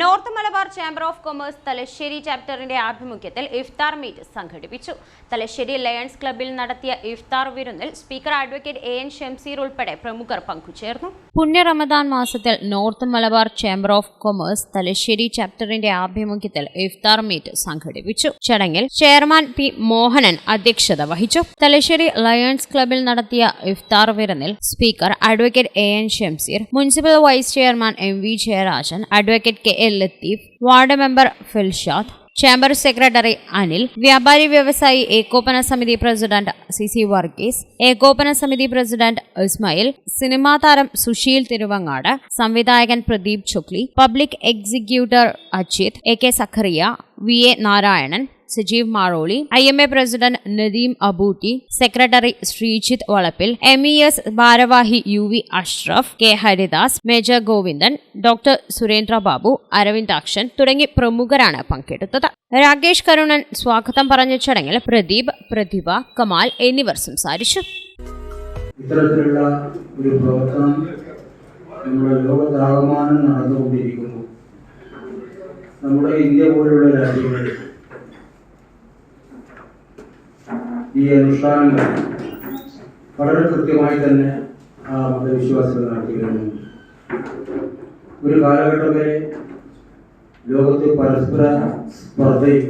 North Malabar chamber of commerce Thalassery ചാപ്റ്ററിന്റെ ആഭിമുഖ്യത്തിൽ ഇഫ്താർ meet സംഘടിപ്പിച്ചു. Thalassery lions ക്ലബ്ബിൽ നടത്തിയ ഇഫ്താർ വിരുന്നിൽ speaker advocate A N Shamseer ഉൾപ്പെടെ പ്രമുഖർ പങ്കുചേർന്നു. പുണ്യ റമദാൻ മാസത്തിൽ north Malabar chamber of commerce Thalassery ചാപ്റ്ററിന്റെ ആഭിമുഖ്യത്തിൽ ഇഫ്താർ മീറ്റ് സംഘടിപ്പിച്ചു. ചടങ്ങിൽ ചെയർമാൻ പി മോഹനൻ അധ്യക്ഷത വഹിച്ചു. തലശ്ശേരി ലയൺസ് ക്ലബ്ബിൽ നടത്തിയ ഇഫ്താർ വിരുന്നിൽ speaker advocate A N Shamseer municipal vice chairman M V Jayarajan advocate K L Latheef ward member Filshad chamber secretary Anil വ്യാപാരി വ്യവസായി ഏകോപന സമിതി പ്രസിഡന്റ് സി സി വർഗീസ് ഏകോപന സമിതി പ്രസിഡന്റ് ഇസ്മായിൽ സിനിമാ താരം സുശീൽ തിരുവങ്ങാട് സംവിധായകൻ Pradeep Chukli public executor Ajith A K Zacharia V A Narayanan Sajeev Maroli I M A president Nadeem Abootty secretary Sreejith Valappil M E S ഭാരവാഹി U V Ashraf K Haridas major Govindan doctor Surendra Babu Aravind Aravindakshan തുടങ്ങി പ്രമുഖരാണ് പങ്കെടുത്തത്. രാകേഷ് കരുണൻ സ്വാഗതം പറഞ്ഞ ചടങ്ങിൽ പ്രദീപ് പ്രതിഭ കമാൽ എന്നിവർ സംസാരിച്ചു. ഒരു നമ്മുടെ ലോകത്താകമാനം നടന്നുകൊണ്ടിരിക്കുന്നു. നമ്മുടെ ഇന്ത്യ പോലുള്ള രാജ്യങ്ങളിൽ ഈ അനുഷ്ഠാനങ്ങൾ വളരെ കൃത്യമായി തന്നെ ആ മതവിശ്വാസികൾ നടത്തി വരുന്നുണ്ട് ഒരു കാലഘട്ടം വരെ ലോകത്ത് പരസ്പര സ്പർദ്ധയും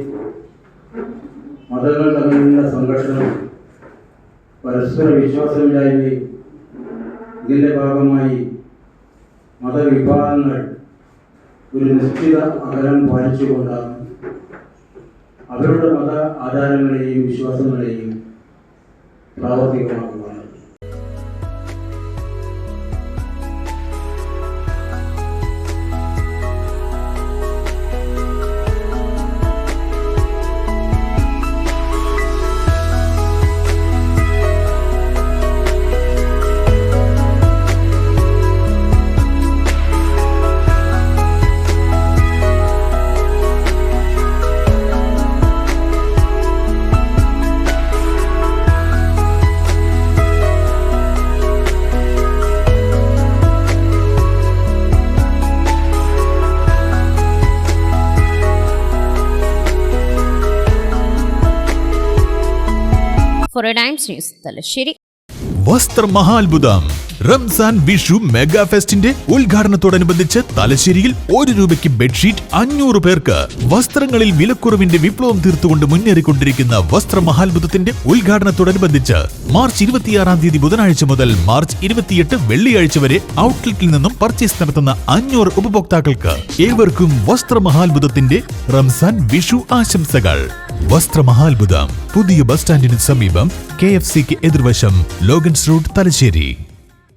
മതങ്ങൾ തമ്മിലുള്ള സംഘർഷണം പരസ്പര വിശ്വാസമില്ലായ്മയും ഇതിന്റെ ഭാഗമായി മതവിഭാഗങ്ങൾ ഒരു നിശ്ചിത അകലം പാലിച്ചുകൊണ്ടാണ് അവരുടെ മത ആചാരങ്ങളെയും വിശ്വാസങ്ങളെയും ప్రాణదీవనం പ്രാവർത്തികമാക്കുന്നത് ഫോർ ടൈംസ് ന്യൂസ് തലശ്ശേരി വസ്ത്ര മഹാത്ഭുതം റംസാൻ വിഷു മെഗാ ഫെസ്റ്റിന്റെ ഉദ്ഘാടനത്തോടനുബന്ധിച്ച് തലശ്ശേരിയിൽ ഒരു രൂപയ്ക്ക് ബെഡ്ഷീറ്റ് അഞ്ഞൂറ് പേർക്ക് വസ്ത്രങ്ങളിൽ വിലക്കുറവിന്റെ വിപ്ലവം തീർത്തുകൊണ്ട് മുന്നേറിക്കൊണ്ടിരിക്കുന്ന വസ്ത്ര മഹാത്ഭുതത്തിന്റെ ഉദ്ഘാടനത്തോടനുബന്ധിച്ച് മാർച്ച് ഇരുപത്തിയാറാം തീയതി ബുധനാഴ്ച മുതൽ മാർച്ച് ഇരുപത്തിയെട്ട് വെള്ളിയാഴ്ച വരെ ഔട്ട്ലെറ്റിൽ നിന്നും പർച്ചേസ് നടത്തുന്ന അഞ്ഞൂറ് ഉപഭോക്താക്കൾക്ക് ഏവർക്കും വസ്ത്ര മഹാത്ഭുതത്തിന്റെ റംസാൻ വിഷു ആശംസകൾ. വസ്ത്രമഹാത്ഭുതം പുതിയ ബസ് സ്റ്റാൻഡിന് സമീപം കെ എഫ് സിക്ക് എതിർവശം ലോഗൻസ് റോഡ് തലശ്ശേരി.